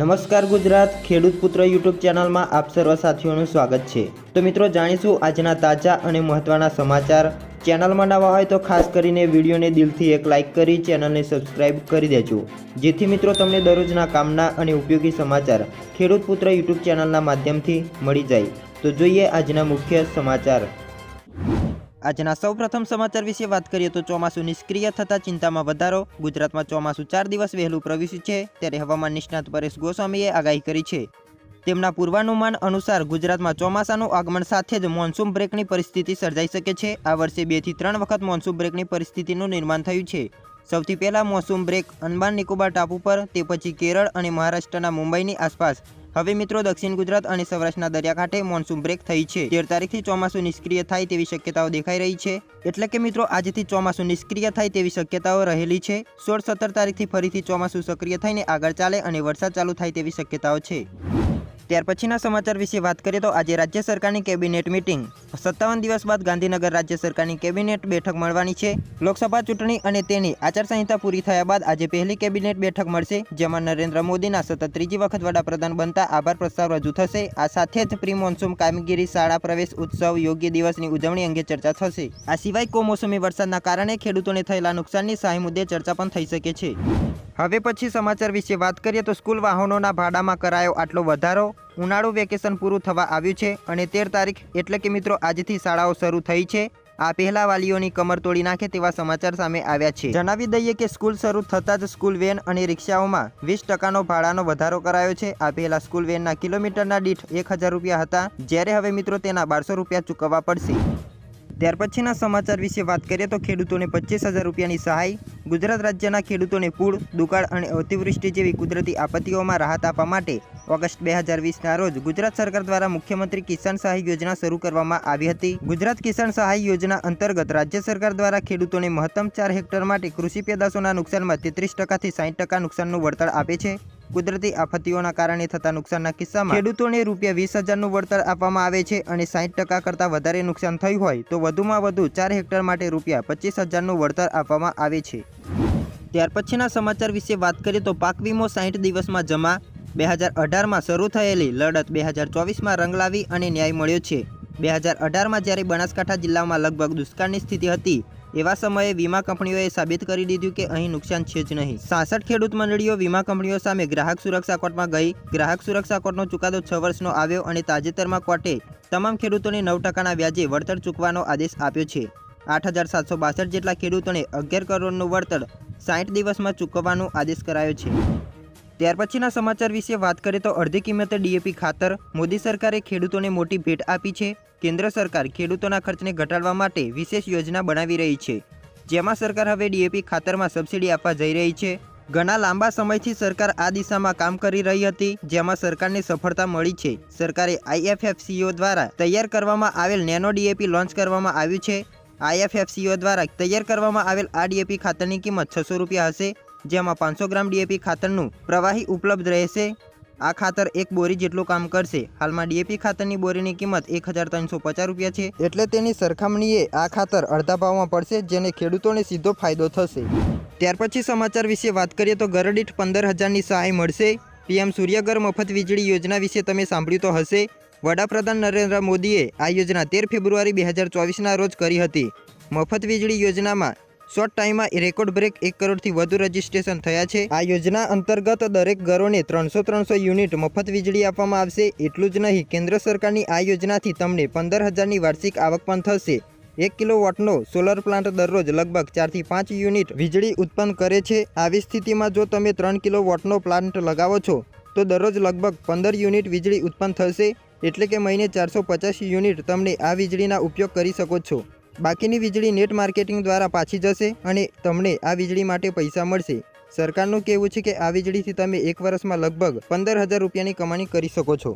નમસ્કાર ગુજરાત ખેડૂત પુત્ર યુટ્યુબ ચેનલમાં આપ સર્વ સાથીઓનું સ્વાગત છે. તો મિત્રો જાણીશું આજના તાજા અને મહત્ત્વના સમાચાર. ચેનલમાં નવા હોય તો ખાસ કરીને વિડીયોને દિલથી એક લાઇક કરી, ચેનલને સબસ્ક્રાઇબ કરી દેજો. જેથી મિત્રો તમને દરરોજના કામના અને ઉપયોગી સમાચાર ખેડૂત પુત્ર યુટ્યુબ ચેનલના માધ્યમથી મળી જાય. તો જોઈએ આજના મુખ્ય સમાચાર. આજના સૌપ્રથમ સમાચાર વિશે વાત કરીએ તો ચોમાસું નિષ્ક્રિય થતા ચિંતામાં વધારો. ગુજરાતમાં ચોમાસું ચાર દિવસ વહેલું પ્રવેશ્યું છે, ત્યારે હવામાન નિષ્ણાત પરેશ ગોસ્વામીએ આગાહી કરી છે. તેમના પૂર્વાનુમાન અનુસાર ગુજરાતમાં ચોમાસાનું આગમન સાથે જ મોન્સૂન બ્રેકની પરિસ્થિતિ સર્જાઈ શકે છે. આ વર્ષે બેથી ત્રણ વખત મોન્સૂન બ્રેકની પરિસ્થિતિનું નિર્માણ થયું છે. સૌથી પહેલાં મોન્સૂન બ્રેક અંદમાન નિકોબાર ટાપુ પર, તે પછી કેરળ અને મહારાષ્ટ્રના મુંબઈની આસપાસ. હવે મિત્રો, દક્ષિણ ગુજરાત અને સૌરાષ્ટ્રના દરિયાકાંઠે મોન્સૂન બ્રેક થઈ છે. તેર તારીખથી ચોમાસું નિષ્ક્રિય થાય તેવી શક્યતાઓ દેખાઈ રહી છે. એટલે કે મિત્રો, આજથી ચોમાસું નિષ્ક્રિય થાય તેવી શક્યતાઓ રહેલી છે. સોળ સત્તર તારીખથી ફરીથી ચોમાસું સક્રિય થઈને આગળ ચાલે અને વરસાદ ચાલુ થાય તેવી શક્યતાઓ છે. ત્યાર પછીના સમાચાર વિશે વાત કરીએ તો આજે રાજ્ય સરકારની કેબિનેટ મિટિંગ. સત્તાવન દિવસ બાદ ગાંધીનગર રાજ્ય સરકારની કેબિનેટ બેઠક મળવાની છે. લોકસભા ચૂંટણી અને તેની આચારસંહિતા પૂરી થયા બાદ આજે પહેલી કેબિનેટ બેઠક મળશે, જેમાં નરેન્દ્ર મોદીના સતત ત્રીજી વખત વડાપ્રધાન બનતા આભાર પ્રસ્તાવ રજૂ થશે. આ સાથે જ પ્રી મોન્સૂન કામગીરી, શાળા પ્રવેશ ઉત્સવ, યોગ્ય દિવસની ઉજવણી અંગે ચર્ચા થશે. આ સિવાય કમોસમી વરસાદના કારણે ખેડૂતોને થયેલા નુકસાનની સહાય મુદ્દે ચર્ચા પણ થઈ શકે છે. હવે પછી સમાચાર વિશે વાત કરીએ તો સ્કૂલ વાહનોના ભાડામાં કરાયો આટલો વધારો. ઉનાળુ વેકેશન પૂરું થવા આવ્યું છે અને તેર તારીખ એટલે કે મિત્રો આજથી શાળાઓ શરૂ થઈ છે. આ પહેલા વાલીઓની કમર તોડી નાખે તેવા સમાચાર સામે આવ્યા છે. જણાવી દઈએ કે સ્કૂલ શરૂ થતાં જ સ્કૂલ વેન અને રિક્ષાઓમાં વીસ ટકાનો ભાડાનો વધારો કરાયો છે. આ પહેલા સ્કૂલ વેનના કિલોમીટરના દીઠ એક રૂપિયા હતા. જ્યારે હવે મિત્રો તેના બારસો રૂપિયા ચૂકવવા પડશે. ત્યાર પછીના સમાચાર વિશે વાત કરીએ તો ખેડૂતોને પચીસ હજાર રૂપિયાની સહાય, ગુજરાત રાજ્યના ખેડૂતોને પૂર, દુકાળ અને અતિવૃષ્ટિ જેવી કુદરતી આપત્તિઓમાં રાહત આપવા માટે ઓગસ્ટ બે હજાર વીસના રોજ ગુજરાત સરકાર દ્વારા મુખ્યમંત્રી કિસાન સહાય યોજના શરૂ કરવામાં આવી હતી. ગુજરાત કિસાન સહાય યોજના અંતર્ગત રાજ્ય સરકાર દ્વારા ખેડૂતોને મહત્તમ ચાર હેક્ટર માટે કૃષિ પેદાશોના નુકસાનમાં તેત્રીસ ટકાથી સાઠ ટકા નુકસાનનું વળતર આપે છે. કુદરતી આફતીઓના કારણે થતા નુકસાનના કિસ્સામાં ખેડૂતોને રૂપિયા વીસ હજારનું વળતર આપવામાં આવે છે અને સાઠ ટકા કરતાં વધારે નુકસાન થયું હોય તો વધુમાં વધુ ચાર હેક્ટર માટે રૂપિયા પચીસ હજારનું વળતર આપવામાં આવે છે. ત્યાર પછીના સમાચાર વિશે વાત કરીએ તો પાક વીમો સાઠ દિવસમાં જમા, બે હજાર અઢારમાં શરૂ થયેલી લડત, બે હજાર ચોવીસમાં રંગ લાવી અને ન્યાય મળ્યો છે. બે હજાર અઢારમાં જ્યારે બનાસકાંઠા જિલ્લામાં લગભગ દુષ્કાળની સ્થિતિ હતી એવા સમયે વીમા કંપનીઓએ સાબિત કરી દીધું કે અહીં નુકસાન છે જ નહીં. સાસઠ ખેડૂત મંડળીઓ વીમા કંપનીઓ સામે ગ્રાહક સુરક્ષા કોર્ટમાં ગઈ. ગ્રાહક સુરક્ષા કોર્ટનો ચુકાદો છ વર્ષનો આવ્યો અને તાજેતરમાં કોર્ટે તમામ ખેડૂતોને નવ ટકાના વ્યાજે વળતર ચૂકવાનો આદેશ આપ્યો છે. આઠ હજાર સાતસો બાસઠ જેટલા ખેડૂતોને અગિયાર કરોડનું વળતર સાઠ દિવસમાં ચૂકવવાનો આદેશ કરાયો છે. ત્યાર પછીના સમાચાર વિશે વાત કરીએ તો અડધી કિંમતે ડીએપી ખાતર. મોદી સરકારે ખેડૂતોને મોટી ભેટ આપી છે. કેન્દ્ર સરકાર ખેડૂતોના ખર્ચને ઘટાડવા માટે વિશેષ યોજના બનાવી રહી છે. જેમાં સરકાર હવે ડીએપી ખાતરમાં સબસિડી આપવા જઈ રહી છે. ઘણા લાંબા સમયથી સરકાર આ દિશામાં કામ કરી રહી હતી, જેમાં સરકારને સફળતા મળી છે. સરકારે આઈએફએફસીઓ દ્વારા તૈયાર કરવામાં આવેલ નેનો ડીએપી લોન્ચ કરવામાં આવ્યું છે. આઈએફએફસીઓ દ્વારા તૈયાર કરવામાં આવેલ આ ડીએપી ખાતરની કિંમત છસો રૂપિયા હશે. જેમાં પાંચસો ગ્રામ ડીએપી ખાતરનું પ્રવાહી ઉપલબ્ધ રહેશે. આ ખાતર એક બોરી જેટલું કામ કરશે. હાલમાં ડીએપી ખાતરની બોરીની કિંમત એક હજાર ત્રણસો પચાસ રૂપિયા છે. એટલે તેની સરખામણીએ આ ખાતર અડધા ભાવમાં પડશે, જેને ખેડૂતોને સીધો ફાયદો થશે. ત્યાર પછી સમાચાર વિશે વાત કરીએ તો ગરડીઠ પંદર હજારની સહાય મળશે. પીએમ સૂર્યઘર મફત વીજળી યોજના વિશે તમે સાંભળ્યું તો હશે. વડાપ્રધાન નરેન્દ્ર મોદીએ આ યોજના તેર ફેબ્રુઆરી બે હજાર ચોવીસના રોજ કરી હતી. મફત વીજળી યોજનામાં શોર્ટ ટાઈમમાં રેકોર્ડ બ્રેક એક કરોડથી વધુ રજીસ્ટ્રેશન થયા છે. આ યોજના અંતર્ગત દરેક ઘરોને ત્રણસો ત્રણસો યુનિટ મફત વીજળી આપવામાં આવશે. એટલું જ નહીં, કેન્દ્ર સરકારની આ યોજનાથી તમને પંદર હજારની વાર્ષિક આવક પણ થશે. એક કિલો વોટનો સોલર પ્લાન્ટ દરરોજ લગભગ ચારથી પાંચ યુનિટ વીજળી ઉત્પન્ન કરે છે. આવી સ્થિતિમાં જો તમે ત્રણ કિલો વોટનો પ્લાન્ટ લગાવો છો, તો દરરોજ લગભગ પંદર યુનિટ વીજળી ઉત્પન્ન થશે. એટલે કે મહિને ચારસો પચાસ યુનિટ તમને આ વીજળીના ઉપયોગ કરી શકો છો. બાકીની વીજળી નેટ માર્કેટિંગ દ્વારા પાછી જશે અને તમને આ વીજળી માટે પૈસા મળશે. સરકારનું કહેવું છે કે આ વીજળીથી તમે એક વર્ષમાં લગભગ પંદર હજાર રૂપિયાની કમાણી કરી શકો છો.